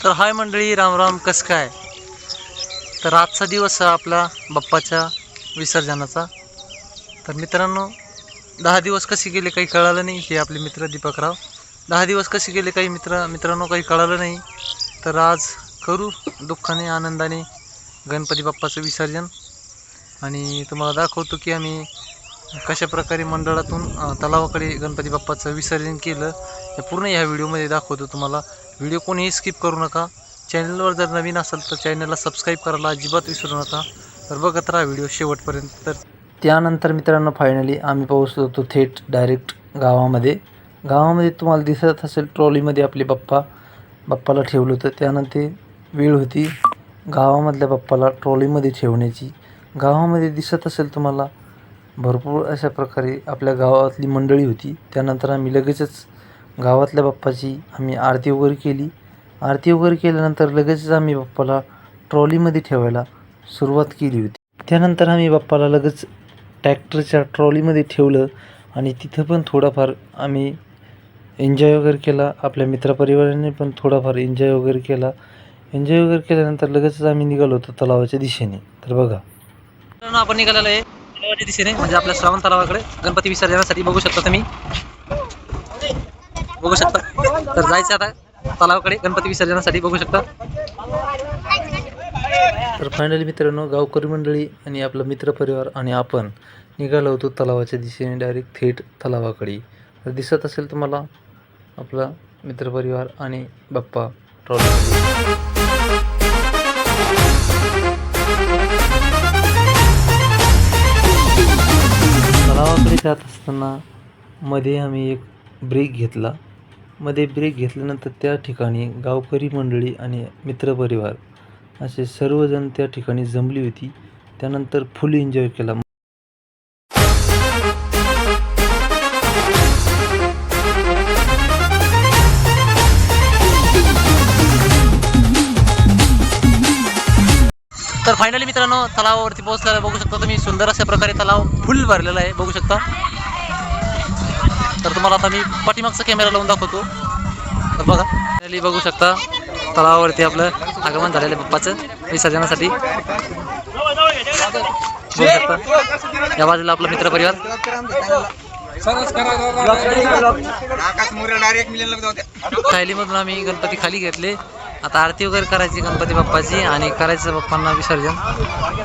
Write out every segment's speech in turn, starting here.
तर हाय मंडळी रामराम कसं काय? तर आजचा दिवस हा आपला बाप्पाच्या विसर्जनाचा. तर मित्रांनो दहा दिवस कसे गेले काही कळालं नाही हे आपले मित्र दीपकराव. दहा दिवस कसे गेले काही मित्र मित्रांनो काही कळालं नाही. तर आज करू दुःखाने आनंदाने गणपती बाप्पाचं विसर्जन. आणि तुम्हाला दाखवतो की आम्ही कशा प्रकारे मंडळातून तलावाकडे गणपती बाप्पाचं विसर्जन केलं. पूर्ण ह्या व्हिडिओमध्ये दाखवतो तुम्हाला. व्हिडिओ कोणीही स्किप करू नका. चॅनलवर जर नवीन असाल तर चॅनलला सबस्क्राईब करायला अजिबात विसरू नका. तर बघत राहा व्हिडिओ शेवटपर्यंत. तर त्यानंतर मित्रांनो फायनली आम्ही पोहोचलो होतो थेट डायरेक्ट गावामध्ये. गावामध्ये तुम्हाला दिसत असेल ट्रॉलीमध्ये आपले बाप्पा. बाप्पाला ठेवलं होतं. त्यानंतर वेळ होती गावामधल्या बाप्पाला ट्रॉलीमध्ये ठेवण्याची. गावामध्ये दिसत असेल तुम्हाला भरपूर अशा प्रकारे आपल्या गावातली मंडळी होती. त्यानंतर आम्ही लगेचच गावातल्या बाप्पाची आम्ही आरती वगैरे केली. आरती वगैरे केल्यानंतर लगेचच आम्ही बाप्पाला ट्रॉलीमध्ये ठेवायला सुरुवात केली होती. त्यानंतर आम्ही बाप्पाला लगेच ट्रॅक्टरच्या ट्रॉलीमध्ये ठेवलं आणि तिथं पण थोडाफार आम्ही एन्जॉय वगैरे केला. आपल्या मित्रपरिवाराने पण थोडाफार एन्जॉय वगैरे केला. एन्जॉय वगैरे केल्यानंतर लगेचच आम्ही निघालो होतो तलावाच्या दिशेने. तर बघा. आपण निघालेलो आहे तलावाच्या दिशेने म्हणजे आपल्या श्रावण तलावाकडे. गणपती विसर्जनासाठी बघू शकता तुम्ही. बघू शकता. तर जायचं आता तलावाकडे गणपती विसर्जनासाठी बघू शकता. तर फायनली मित्रांनो गावकरी मंडळी आणि आपला मित्रपरिवार आणि आपण निघालो होतो तलावाच्या दिशेने डायरेक्ट थेट तलावाकडे. तर दिसत असेल तुम्हाला आपला मित्रपरिवार आणि बाप्पा ट्रॉली तलावाकडे जात असताना मध्ये आम्ही एक ब्रेक घेतला. मध्ये ब्रेक घेतल्यानंतर त्या ठिकाणी गावकरी मंडळी आणि मित्रपरिवार असे सर्वजण त्या ठिकाणी जमली होती. त्यानंतर फुल एन्जॉय केला. तर फायनली मित्रांनो तलावावरती पोहोचलेला बघू शकता तुम्ही सुंदर अशा प्रकारे तलाव फुल भरलेला आहे. बघू शकता. तर तुम्हाला आता मी पाठीमागचा कॅमेरा लावून दाखवतो. तर बघा फायनली बघू शकता तलावावरती आपलं आगमन झालेलं आहे बाप्पाचं विसर्जनासाठी. बघू शकता या बाजूला आपला लग जाऊ थैलीमधून आम्ही गणपती खाली घेतले. आता आरती वगैरे करायची गणपती बाप्पाची आणि करायचं बाप्पांना विसर्जन.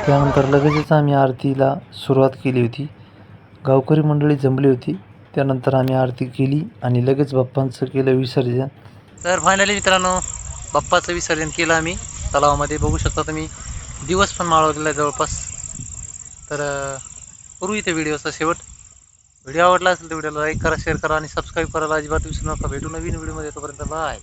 त्यानंतर लगेचच आम्ही आरतीला सुरुवात केली होती. गावकरी मंडळी जमली होती. त्यानंतर आम्ही आरती केली आणि लगेच बाप्पांचं केलं विसर्जन. तर फायनली मित्रांनो बाप्पाचं विसर्जन केलं आम्ही. तलावामध्ये बघू शकता तुम्ही दिवस पण माळवलेला आहे जवळपास. तर करू इथे व्हिडिओचा शेवट. व्हिडिओ आवडला असेल तर व्हिडिओला लाईक करा शेअर करा आणि सबस्क्राईब करायला अजिबात विसरू नका. भेटू नवीन व्हिडिओमध्ये तोपर्यंत बाय